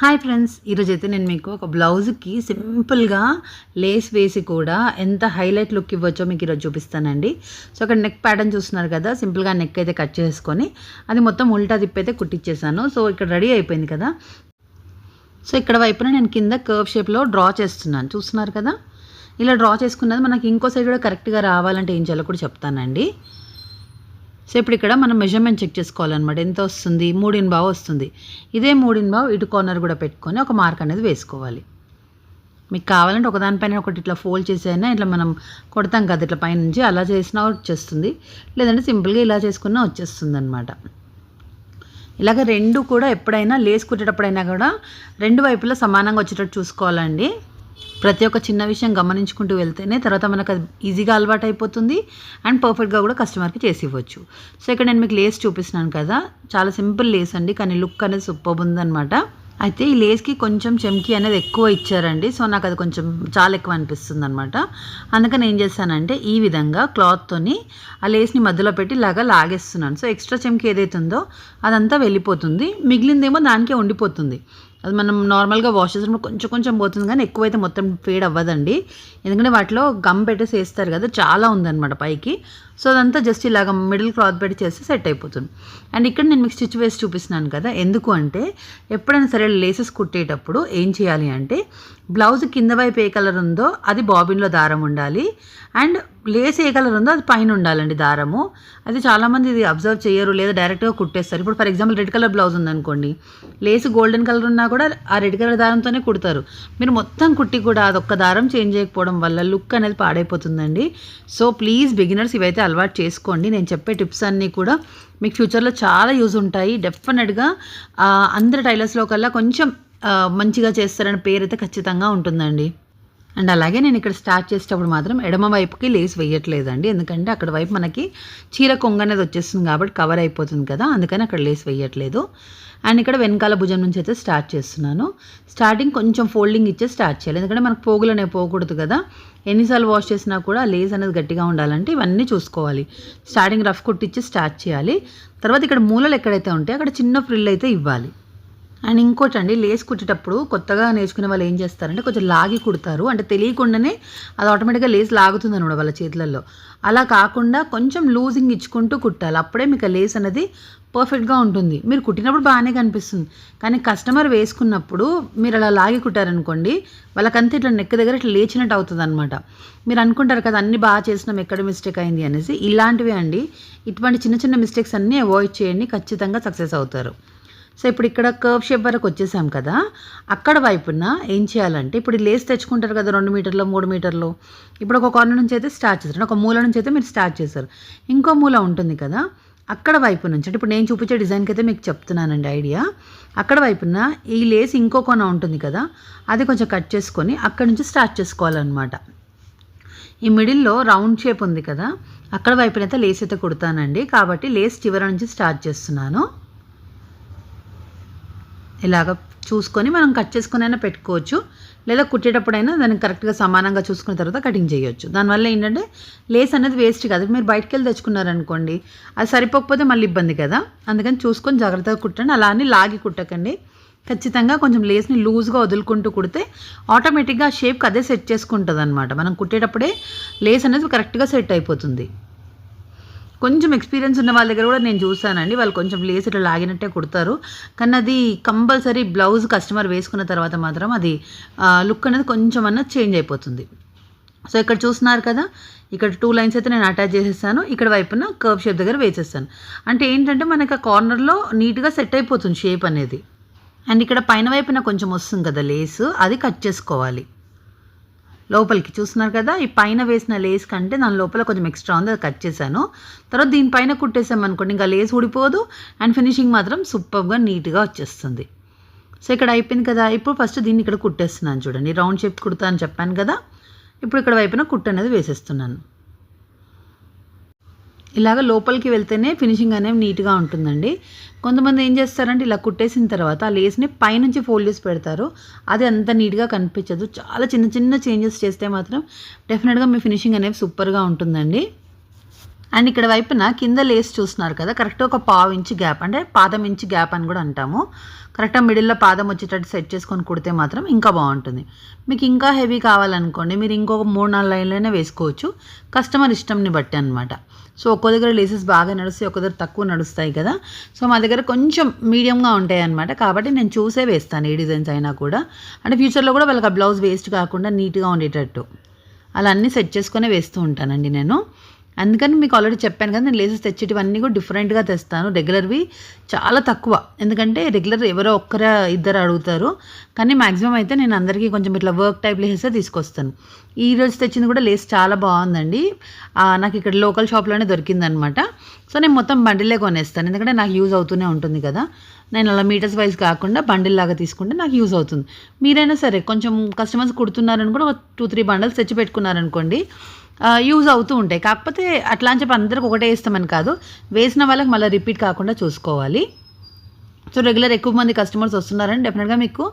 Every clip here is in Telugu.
హాయ్ ఫ్రెండ్స్ ఈరోజు అయితే నేను మీకు ఒక బ్లౌజ్కి సింపుల్గా లేస్ వేసి కూడా ఎంత హైలైట్ లుక్ ఇవ్వచ్చో మీకు ఈరోజు చూపిస్తానండి. సో అక్కడ నెక్ ప్యాటర్న్ చూస్తున్నారు కదా సింపుల్గా నెక్ అయితే కట్ చేసుకొని అది మొత్తం ఉల్టా తిప్పి అయితే కుట్టించేసాను సో ఇక్కడ రెడీ అయిపోయింది కదా. సో ఇక్కడ వైపున నేను కింద కర్వ్ షేప్లో డ్రా చేస్తున్నాను. చూస్తున్నారు కదా? ఇలా డ్రా చేసుకున్నది మనకి ఇంకో సైడ్ కూడా కరెక్ట్గా రావాలంటే ఏం చేయాలో కూడా చెప్తానండి. సో ఇప్పుడు ఇక్కడ మనం మెజర్మెంట్ చెక్ చేసుకోవాలన్నమాట. ఎంత వస్తుంది? మూడిన్ బావ్ వస్తుంది. ఇదే మూడిన్ బావ్ ఇటు కార్నర్ కూడా పెట్టుకొని ఒక మార్క్ అనేది వేసుకోవాలి. మీకు కావాలంటే ఒకదానిపైన ఒకటి ఇట్లా ఫోల్డ్ చేసైనా ఇట్లా మనం కొడతాం కదా ఇట్లా పైనుంచి అలా చేసినా వచ్చేస్తుంది. లేదంటే సింపుల్గా ఇలా చేసుకున్నా వచ్చేస్తుంది అనమాట ఇలాగ రెండు కూడా ఎప్పుడైనా లేస్ కుట్టేటప్పుడైనా కూడా రెండు వైపులా సమానంగా వచ్చేటట్టు చూసుకోవాలండి. ప్రతి ఒక్క చిన్న విషయం గమనించుకుంటూ వెళ్తేనే తర్వాత మనకు అది ఈజీగా అలవాటు అయిపోతుంది అండ్ పర్ఫెక్ట్గా కూడా కస్టమర్కి చేసి ఇవ్వచ్చు. సో ఇక్కడ నేను మీకు లేస్ చూపిస్తున్నాను కదా. చాలా సింపుల్ లేస్ అండి. కానీ లుక్ అనేది సూపర్ ఉందన్నమాట. అయితే ఈ లేస్కి కొంచెం చెమ్కి అనేది ఎక్కువ ఇచ్చారండి. సో నాకు అది కొంచెం చాలా ఎక్కువ అనిపిస్తుంది అనమాట అందుకని ఏం చేశానంటే ఈ విధంగా క్లాత్తోని ఆ లేస్ని మధ్యలో పెట్టి ఇలాగా లాగేస్తున్నాను. సో ఎక్స్ట్రా చెమ్కి ఏదైతే ఉందో అదంతా వెళ్ళిపోతుంది. మిగిలిందేమో దానికే ఉండిపోతుంది. అది మనం నార్మల్గా వాష్ చేసినప్పుడు కొంచెం కొంచెం పోతుంది కానీ ఎక్కువైతే మొత్తం ఫేడ్ అవ్వదండి. ఎందుకంటే వాటిలో గమ్ పెట్టేసి వేస్తారు కదా చాలా ఉందన్నమాట పైకి. సో అదంతా జస్ట్ ఇలాగ మిడిల్ క్లాత్ పెట్టి చేస్తే సెట్ అయిపోతుంది. అండ్ ఇక్కడ నేను మీకు స్టిచ్ వేసి చూపిస్తున్నాను కదా ఎందుకు అంటే ఎప్పుడైనా సరే లేసెస్ కుట్టేటప్పుడు ఏం చేయాలి అంటే బ్లౌజ్ కింద వైపు ఏ కలర్ ఉందో అది బాబిన్లో దారం ఉండాలి. అండ్ లేస్ ఏ కలర్ ఉందో అది పైన ఉండాలండి దారము. అది చాలామంది ఇది అబ్జర్వ్ చేయరు లేదా డైరెక్ట్గా కుట్టేస్తారు. ఇప్పుడు for example red colour blouse ఉందనుకోండి లేస్ గోల్డెన్ కలర్ ఉన్నా కూడా ఆ రెడ్ కలర్ దారంతోనే కుడతారు. మీరు మొత్తం కుట్టి కూడా అదొక్క దారం చేంజ్ చేయకపోవడం వల్ల లుక్ అనేది పాడైపోతుందండి. సో ప్లీజ్ బిగినర్స్ ఇవైతే అలవాటు చేసుకోండి. నేను చెప్పే టిప్స్ అన్నీ కూడా మీకు ఫ్యూచర్లో చాలా యూజ్ ఉంటాయి. డెఫినెట్గా అందరి టైలర్స్లో కల్లా కొంచెం మంచిగా చేస్తారనే పేరు అయితే ఖచ్చితంగా ఉంటుందండి. అండ్ అలాగే నేను ఇక్కడ స్టార్ట్ చేసేటప్పుడు మాత్రం ఎడమ వైపుకి లేస్ వేయట్లేదండి. ఎందుకంటే అక్కడ వైపు మనకి చీర కొంగ అనేది వచ్చేస్తుంది కాబట్టి కవర్ అయిపోతుంది కదా. అందుకని అక్కడ లేస్ వేయట్లేదు. అండ్ ఇక్కడ వెనకాల భుజం నుంచి అయితే స్టార్ట్ చేస్తున్నాను. స్టార్టింగ్ కొంచెం ఫోల్డింగ్ ఇచ్చే స్టార్ట్ చేయాలి. ఎందుకంటే మనకు పోగులు అనేవి పోకూడదు కదా. ఎన్నిసార్లు వాష్ చేసినా కూడా లేస్ అనేది గట్టిగా ఉండాలంటే ఇవన్నీ చూసుకోవాలి. స్టార్టింగ్ రఫ్ కుట్టించి స్టార్ట్ చేయాలి. తర్వాత ఇక్కడ మూలలు ఎక్కడైతే ఉంటే అక్కడ చిన్న ఫ్రిల్ అయితే ఇవ్వాలి. అండ్ ఇంకోటి అండి లేస్ కుట్టేటప్పుడు కొత్తగా నేర్చుకునే వాళ్ళు ఏం చేస్తారంటే కొంచెం లాగి కుడతారు. అంటే తెలియకుండానే అది ఆటోమేటిక్గా లేస్ లాగుతుంది అనమాట వాళ్ళ చేతులలో అలా కాకుండా కొంచెం లూజింగ్ ఇచ్చుకుంటూ కుట్టాలి. అప్పుడే మీకు లేస్ అనేది పర్ఫెక్ట్గా ఉంటుంది. మీరు కుట్టినప్పుడు బాగానే కనిపిస్తుంది. కానీ కస్టమర్ వేసుకున్నప్పుడు మీరు అలా లాగి కుట్టారనుకోండి వాళ్ళకంతా ఇట్లా నెక్ దగ్గర ఇట్లా లేచినట్టు అవుతుంది అనమాట మీరు అనుకుంటారు కదా అన్ని బాగా చేసినాం ఎక్కడ మిస్టేక్ అయింది అనేసి. ఇలాంటివే అండి. ఇటువంటి చిన్న చిన్న మిస్టేక్స్ అన్నీ అవాయిడ్ చేయండి. ఖచ్చితంగా సక్సెస్ అవుతారు. సో ఇప్పుడు ఇక్కడ కర్వ్ షేప్ వరకు వచ్చేసాం కదా అక్కడ వైపున ఏం చేయాలంటే ఇప్పుడు లేస్ తెచ్చుకుంటారు కదా రెండు మీటర్లు మూడు మీటర్లు. ఇప్పుడు ఒక కార్నర్ నుంచి అయితే స్టార్ట్ చేస్తారు. ఒక మూల నుంచి అయితే మీరు స్టార్ట్ చేశారు ఇంకో మూల ఉంటుంది కదా అక్కడ వైపు నుంచి అంటే ఇప్పుడు నేను చూపించే డిజైన్కి అయితే మీకు చెప్తున్నానండి ఐడియా అక్కడ వైపున ఈ లేస్ ఇంకో కొన ఉంటుంది కదా అది కొంచెం కట్ చేసుకొని అక్కడ నుంచి స్టార్ట్ చేసుకోవాలన్నమాట. ఈ మిడిల్లో రౌండ్ షేప్ ఉంది కదా అక్కడ వైపునైతే లేస్ అయితే కుడతానండి. కాబట్టి లేస్ చివరి నుంచి స్టార్ట్ చేస్తున్నాను. ఇలాగ చూసుకొని మనం కట్ చేసుకుని అయినా పెట్టుకోవచ్చు. లేదా కుట్టేటప్పుడైనా దాన్ని కరెక్ట్గా సమానంగా చూసుకున్న తర్వాత కటింగ్ చేయొచ్చు. దానివల్ల ఏంటంటే లేస్ అనేది వేస్ట్ కాదు. మీరు బయటకు వెళ్ళి తెచ్చుకున్నారనుకోండి అది సరిపోకపోతే మళ్ళీ ఇబ్బంది కదా. అందుకని చూసుకొని జాగ్రత్తగా కుట్టండి. అలా అని లాగి కుట్టకండి. ఖచ్చితంగా కొంచెం లేస్ని లూజ్గా వదులుకుంటూ కుడితే ఆటోమేటిక్గా షేప్కి అదే సెట్ చేసుకుంటుంది అనమాట మనం కుట్టేటప్పుడే లేస్ అనేది కరెక్ట్గా సెట్ అయిపోతుంది. కొంచెం ఎక్స్పీరియన్స్ ఉన్న వాళ్ళ దగ్గర కూడా నేను చూసానండి వాళ్ళు కొంచెం లేస్ ఇట్లా లాగినట్టే కుడతారు. కానీ అది కంపల్సరీ బ్లౌజ్ కస్టమర్ వేసుకున్న తర్వాత మాత్రం అది లుక్ అనేది కొంచెం అన్న చేంజ్ అయిపోతుంది. సో ఇక్కడ చూస్తున్నారు కదా ఇక్కడ టూ లైన్స్ అయితే నేను అటాచ్ చేసేస్తాను ఇక్కడ వైపున కర్వ్ షేప్ దగ్గర వేసేస్తాను అంటే ఏంటంటే మనకి ఆ కార్నర్లో నీట్గా సెట్ అయిపోతుంది షేప్ అనేది. అండ్ ఇక్కడ పైన వైపున కొంచెం వస్తుంది కదా లేస్ అది కట్ చేసుకోవాలి. లోపలికి చూస్తున్నారు కదా ఈ పైన వేసిన లేస్ కంటే దాని లోపల కొంచెం ఎక్స్ట్రా ఉంది అది కట్ చేశాను. తర్వాత దీనిపైన కుట్టేసాం అనుకోండి ఇంకా లేస్ ఊడిపోదు అండ్ ఫినిషింగ్ మాత్రం సూపర్గా నీట్గా వచ్చేస్తుంది. సో ఇక్కడ అయిపోయింది కదా. ఇప్పుడు ఫస్ట్ దీన్ని ఇక్కడ కుట్టేస్తున్నాను చూడండి. రౌండ్ షేప్ కుడతా అని చెప్పాను కదా. ఇప్పుడు ఇక్కడ వైపున కుట్టు అనేది వేసేస్తున్నాను. ఇలాగ లోపలికి వెళ్తేనే ఫినిషింగ్ అనేది నీట్గా ఉంటుందండి. కొంతమంది ఏం చేస్తారంటే ఇలా కుట్టేసిన తర్వాత ఆ లేస్ని పైనుంచి ఫోల్డ్ చేసి పెడతారు. అది అంత నీట్గా కనిపించదు. చాలా చిన్న చిన్న చేంజెస్ చేస్తే మాత్రం డెఫినెట్గా మీ ఫినిషింగ్ అనేది సూపర్గా ఉంటుందండి. అండ్ ఇక్కడ వైపున కింద లేస్ చూస్తున్నారు కదా కరెక్ట్ ఒక పావు ఇంచు గ్యాప్ అంటే పాదం ఇంచు గ్యాప్ అని కూడా అంటాము. కరెక్ట్గా మిడిల్లో పాదం వచ్చేటట్టు సెట్ చేసుకొని కుడితే మాత్రం ఇంకా బాగుంటుంది. మీకు ఇంకా హెవీ కావాలనుకోండి మీరు ఇంకొక మూడు నాలుగు లైన్లైనా వేసుకోవచ్చు. కస్టమర్ ఇష్టంని బట్టి అనమాట సో ఒక్కో దగ్గర లేసెస్ బాగా నడుస్తాయి ఒక్కో దగ్గర తక్కువ నడుస్తాయి కదా. సో మా దగ్గర కొంచెం మీడియంగా ఉంటాయి అనమాట కాబట్టి నేను చూసే వేస్తాను ఏ డిజైన్స్ అయినా కూడా. అంటే ఫ్యూచర్లో కూడా వాళ్ళకి ఆ బ్లౌజ్ వేస్ట్ కాకుండా నీట్గా ఉండేటట్టు. అలా అన్నీ సెట్ చేసుకునే వేస్తూ ఉంటానండి నేను. అందుకని మీకు ఆల్రెడీ చెప్పాను కదా నేను లేసెస్ తెచ్చేటివన్నీ కూడా డిఫరెంట్గా తెస్తాను రెగ్యులర్వి చాలా తక్కువ. ఎందుకంటే రెగ్యులర్ ఎవరో ఒక్కర ఇద్దరు అడుగుతారు. కానీ మ్యాక్సిమం అయితే నేను అందరికీ కొంచెం ఇట్లా వర్క్ టైప్ లేసే తీసుకొస్తాను. ఈ రోజు తెచ్చింది కూడా లేస్ చాలా బాగుందండి. నాకు ఇక్కడ లోకల్ షాప్లోనే దొరికిందనమాట. సో నేను మొత్తం బండిలే కొనేస్తాను. ఎందుకంటే నాకు యూజ్ అవుతూనే ఉంటుంది కదా. నేను అలా మీటర్స్ వైజ్ కాకుండా బండిల్ లాగా తీసుకుంటే నాకు యూజ్ అవుతుంది. మీరైనా సరే కొంచెం కస్టమర్స్ కుడుతున్నారని కూడా టూ త్రీ బండల్స్ తెచ్చి పెట్టుకున్నారనుకోండి యూజ్ అవుతూ ఉంటాయి. కాకపోతే అట్లా అని చెప్పి అందరికి ఒకటే వేస్తామని కాదు. వేసిన వాళ్ళకి మళ్ళీ రిపీట్ కాకుండా చూసుకోవాలి. సో రెగ్యులర్ ఎక్కువ మంది కస్టమర్స్ వస్తున్నారని డెఫినెట్గా మీకు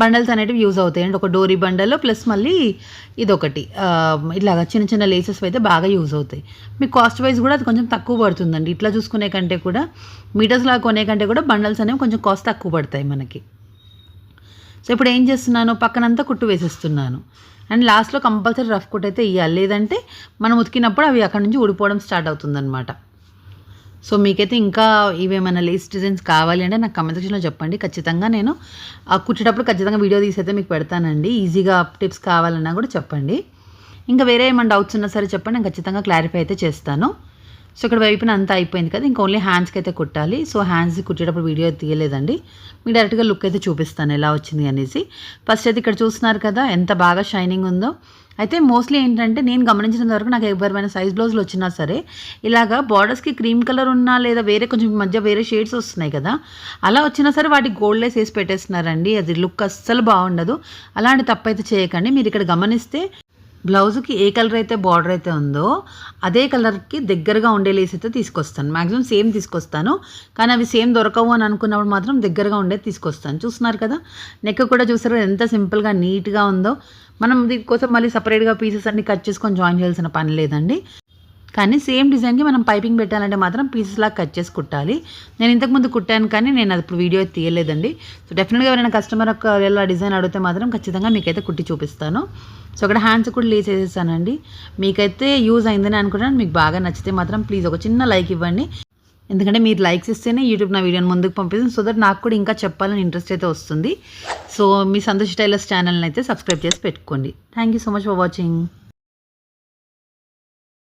బండల్స్ అనేటివి యూజ్ అవుతాయి అండి ఒక డోరీ బండల్ ప్లస్ మళ్ళీ ఇదొకటి. ఇలాగ చిన్న చిన్న లేసెస్ అయితే బాగా యూజ్ అవుతాయి. మీకు కాస్ట్ వైజ్ కూడా అది కొంచెం తక్కువ పడుతుందండి. ఇట్లా చూసుకునే కంటే కూడా మీటర్స్ లాగా కొనే కంటే కూడా బండల్స్ అనేవి కొంచెం కాస్ట్ తక్కువ పడతాయి మనకి. సో ఇప్పుడు ఏం చేస్తున్నాను పక్కనంతా కుట్టు వేసేస్తున్నాను. అండ్ లాస్ట్లో కంపల్సరీ రఫ్ కుట్ అయితే ఇవ్వాలి లేదంటే మనం ఉతికినప్పుడు అవి అక్కడ నుంచి ఊడిపోవడం స్టార్ట్ అవుతుందన్నమాట. సో మీకైతే ఇంకా ఇవేమైనా లేస్ డిజైన్స్ కావాలి అంటే నాకు కమెంట్ సెక్షన్లో చెప్పండి. ఖచ్చితంగా నేను ఆ కుట్టేటప్పుడు ఖచ్చితంగా వీడియో తీసి అయితే మీకు పెడతానండి. ఈజీగా టిప్స్ కావాలన్నా కూడా చెప్పండి. ఇంకా వేరే ఏమైనా డౌట్స్ ఉన్నా సరే చెప్పండి. నేను ఖచ్చితంగా క్లారిఫై అయితే చేస్తాను. సో ఇక్కడ వైపున అంతా అయిపోయింది కదా ఇంకా ఓన్లీ హ్యాండ్స్కి అయితే కుట్టాలి. సో హ్యాండ్స్ కుట్టేటప్పుడు వీడియో తీయలేదండి. మీకు డైరెక్ట్గా లుక్ అయితే చూపిస్తాను ఎలా వచ్చింది అనేసి. ఫస్ట్ అయితే ఇక్కడ చూస్తున్నారు కదా ఎంత బాగా షైనింగ్ ఉందో. అయితే మోస్ట్లీ ఏంటంటే నేను గమనించినంత వరకు నాకు ఎవరిమైనా సైజ్ బ్లౌజులు వచ్చినా సరే ఇలాగా బార్డర్స్కి క్రీమ్ కలర్ ఉన్నా లేదా వేరే కొంచెం మధ్య వేరే షేడ్స్ వస్తున్నాయి కదా అలా వచ్చినా సరే వాటికి గోల్డ్ లేస్ వేసి పెట్టేస్తున్నారండి. అది లుక్ అస్సలు బాగుండదు. అలాంటి తప్పైతే చేయకండి. మీరు ఇక్కడ గమనిస్తే బ్లౌజ్కి ఏ కలర్ అయితే బార్డర్ అయితే ఉందో అదే కలర్కి దగ్గరగా ఉండే లేస్ అయితే తీసుకొస్తాను. మ్యాక్సిమం సేమ్ తీసుకొస్తాను. కానీ అవి సేమ్ దొరకవు అని అనుకున్నప్పుడు మాత్రం దగ్గరగా ఉండేది తీసుకొస్తాను. చూస్తున్నారు కదా? నెక్ కూడా చూసారు కదా ఎంత సింపుల్గా నీట్గా ఉందో. మనం దీనికోసం మళ్ళీ సపరేట్గా పీసెస్ అన్ని కట్ చేసుకొని జాయిన్ చేయాల్సిన పని లేదండి. కానీ సేమ్ డిజైన్కి మనం పైపింగ్ పెట్టాలంటే మాత్రం పీసెస్ లాగా కట్ చేసి కుట్టాలి. నేను ఇంతకుముందు కుట్టాను కానీ నేను అది ఇప్పుడు వీడియో తీయలేదండి. సో డెఫినెట్గా ఎవరైనా కస్టమర్ ఒకవేళ డిజైన్ అడిగితే మాత్రం ఖచ్చితంగా మీకైతే కుట్టి చూపిస్తాను. సో అక్కడ హ్యాండ్స్ కూడా లేస్ చేసేసానండి. మీకైతే యూజ్ అయిందని అనుకుంటున్నాను. మీకు బాగా నచ్చితే మాత్రం ప్లీజ్ ఒక చిన్న లైక్ ఇవ్వండి. ఎందుకంటే మీరు లైక్స్ ఇస్తేనే యూట్యూబ్ నా వీడియోని ముందుకు పంపిస్తుంది. సో దట్ నాకు కూడా ఇంకా చెప్పాలని ఇంట్రెస్ట్ అయితే వస్తుంది. సో మీ సంతోష్ టైలర్స్ ఛానల్ని అయితే సబ్స్క్రైబ్ చేసి పెట్టుకోండి. Thank you so much for watching